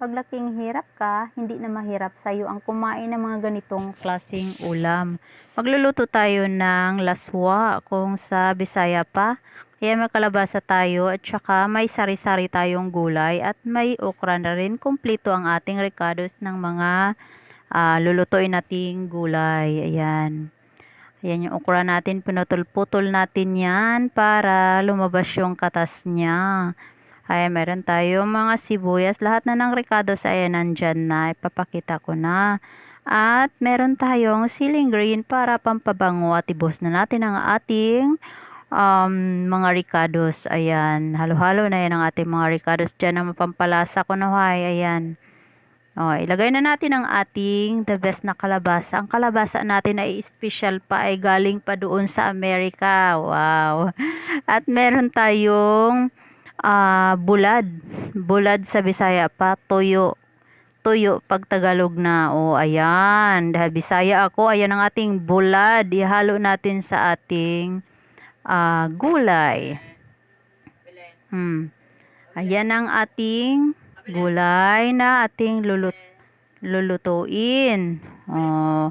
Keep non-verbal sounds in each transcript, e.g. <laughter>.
paglaking hirap ka, hindi na mahirap sa'yo ang kumain ng mga ganitong klaseng ulam. Magluluto tayo ng laswa kung sa Bisaya pa. Kaya may kalabasa tayo at saka may sari-sari tayong gulay at may okra na rin. Kumplito ang ating recados ng mga ah, lulutuin nating gulay. Ayan. Ayan yung okra natin. Pinutol-putol natin yan para lumabas yung katas niya. Ayan, meron tayong mga sibuyas. Lahat na ng recados ayan nandyan na. Ipapakita ko na. At meron tayong siling green para pampabango at ibos na natin ang ating um, mga ricados. Ayan, halo-halo na yan ang ating mga ricados. Diyan ang mapampalasa ko na hay. Ayan. O, ilagay na natin ang ating the best na kalabasa. Ang kalabasa natin ay special pa ay galing pa doon sa Amerika. Wow. <laughs> At meron tayong ah, bulad. Bulad sa Bisaya pa, tuyo. Tuyo pag Tagalog na. O, ayan. Dahil Bisaya ako, ayan ang ating bulad. Ihalo natin sa ating ah, gulay. Hmm. Ayan ang ating gulay na ating lulut lulutuin. Oh.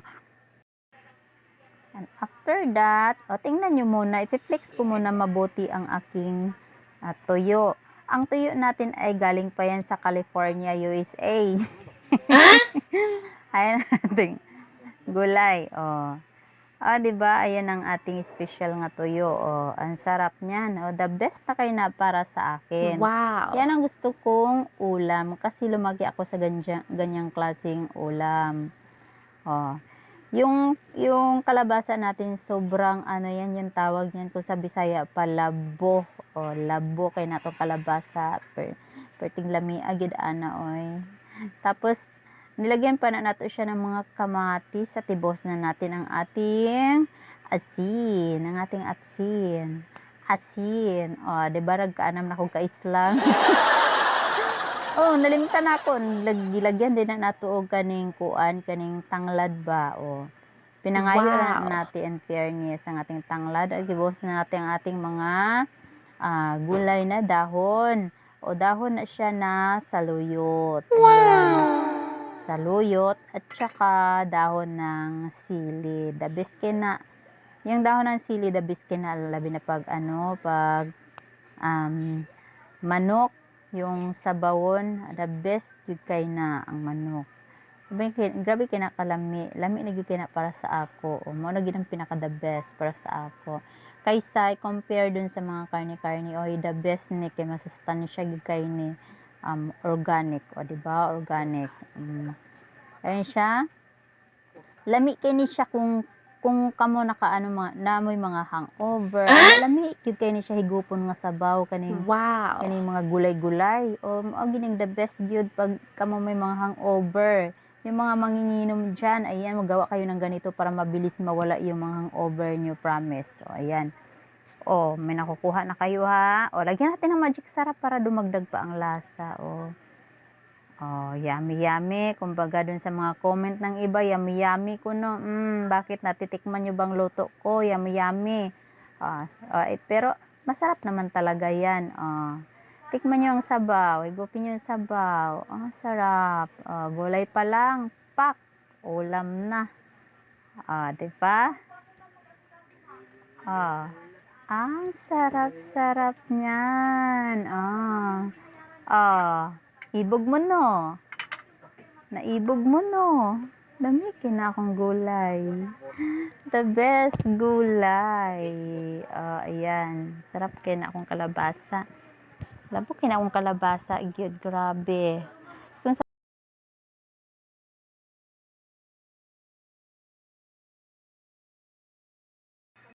And after that, o tingnan nyo muna, ipiflex ko muna mabuti ang aking ah, tuyo. Ang tuyo natin ay galing pa yan sa California, USA. <laughs> Ayan ating gulay. Oh. Ah, 'di ba? Ayan ang ating special nga tuyo. Oh, ang sarap niyan. Oh, the best na kayo na para sa akin. Wow. Yan ang gusto kong ulam kasi lumaki ako sa ganyang, ganyang klaseng ulam. Oh. Yung yung kalabasa natin sobrang ano yan yung tawag niyan kung sa Bisaya pa labo. Oh, labo kay nato kalabasa per perting lami agid ana oy. Tapos nilagyan pa na nato siya ng mga kamatis at tibos na natin ang ating asin, ang ating asin asin. O, di ba nagkaanam na akong kaislang? <laughs> oh, nalimtan ako. Lagilagyan din na nato og kaning kuan, kaning tanglad ba. O, pinangayo na Wow. natin in fairness ang ating tanglad. At gibos na natin ang ating mga ah, gulay na dahon. O, dahon na siya na saluyot. Ayan. Saluyot at saka dahon ng sili. The best na yung dahon ng sili, the best na labi na pag ano, pag um, manok, yung sabawon, the best yun kay na ang manok. Kin- grabe kinakalami. Lami na gyud kay na para sa ako. O, mo na gyud ang pinaka the best para sa ako. Kaysa i-compare dun sa mga karne-karne, oy the best ni kay masustansya gyud kay ni um, organic. O, di ba Organic. Um, ayun siya. Lami kay ni siya kung kung kamo nakaano mga namoy mga hangover. Ah? Lami gyud kay ni siya higupon nga sabaw kaning Wow. kaning mga gulay-gulay o mao gining the best gyud pag kamo may mga hangover yung mga manginginom dyan, ayan, magawa kayo ng ganito para mabilis mawala yung mga hangover nyo, promise. O, ayan. O, may nakukuha na kayo ha. O, lagyan natin ng magic sarap para dumagdag pa ang lasa. O, o yummy, yummy. Kumbaga dun sa mga comment ng iba, yummy, yummy ko no. Mm, bakit natitikman nyo bang luto ko? Yummy, yummy. O, o, eh, pero masarap naman talaga yan. O, tikman nyo ang sabaw. Igupin nyo ang sabaw. Ang sarap. O, gulay pa lang. Pak. Ulam na. Ah, di ba? Ah. Ang sarap-sarap niyan. Ah. Ah. Ibog mo no. Naibog mo no. Dami kina akong gulay. The best gulay. Ah, ayan. Sarap kina akong kalabasa. Labo kina akong kalabasa. Gyud, grabe.